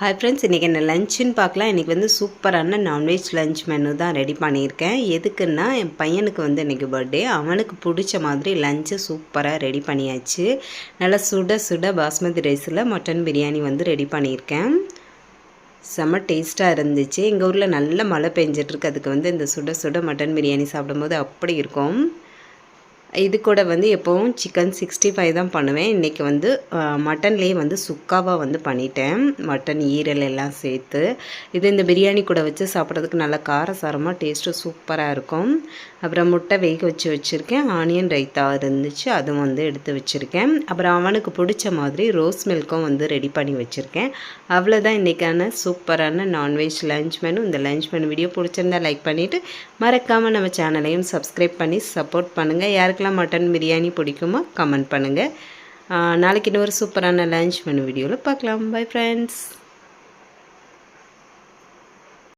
Hi friends இன்றைக்கி என்ன லஞ்சுன்னு பார்க்கலாம். இன்றைக்கி வந்து சூப்பரான நான்வெஜ் லஞ்ச் மெனு தான் ரெடி பண்ணியிருக்கேன். எதுக்குன்னா என் பையனுக்கு வந்து இன்றைக்கி பர்த்டே அவனுக்கு பிடிச்ச மாதிரி லஞ்சை சூப்பராக ரெடி பண்ணியாச்சு. நல்லா சுட சுட பாஸ்மதி ரைஸில் மட்டன் பிரியாணி வந்து ரெடி பண்ணியிருக்கேன். செம்ம டேஸ்ட்டாக இருந்துச்சு. எங்கள் ஊரில் நல்ல மழை பெஞ்சிட்ருக்கு அதுக்கு வந்து இந்த சுட சுட மட்டன் பிரியாணி சாப்பிடும்போது அப்படி இருக்கும். இது கூட வந்து எப்போவும் சிக்கன் சிக்ஸ்டி ஃபைவ் தான் பண்ணுவேன். இன்றைக்கி வந்து மட்டன்லேயே வந்து சுக்காவாக வந்து பண்ணிட்டேன். மட்டன் ஈரல் எல்லாம் சேர்த்து. இது இந்த பிரியாணி கூட வச்சு சாப்பிட்றதுக்கு நல்லா காரசாரமாக டேஸ்ட்டு சூப்பராக இருக்கும். அப்புறம் முட்டை வேக வச்சு வச்சுருக்கேன். ஆனியன் ரைத்தா இருந்துச்சு. அதுவும் வந்து எடுத்து வச்சுருக்கேன். அப்புறம் அவனுக்கு பிடிச்ச மாதிரி ரோஸ் மில்க்கும் வந்து ரெடி பண்ணி வச்சுருக்கேன். அவ்வளோதான் இன்றைக்கான சூப்பரான நான்வெஜ் லஞ்ச் மெனு இந்த லஞ்ச் மெனு வீடியோ பிடிச்சிருந்தா லைக் பண்ணிவிட்டு மறக்காமல் நம்ம சேனலையும் சப்ஸ்கிரைப் பண்ணி சப்போர்ட் பண்ணுங்கள் யாருக்கெல்லாம் மட்டன் பிரியாணி பிடிக்குமோ கமெண்ட் பண்ணுங்கள் நாளைக்கு இன்னொரு சூப்பரான லஞ்ச் மெனு வீடியோவில் பார்க்கலாம். Bye friends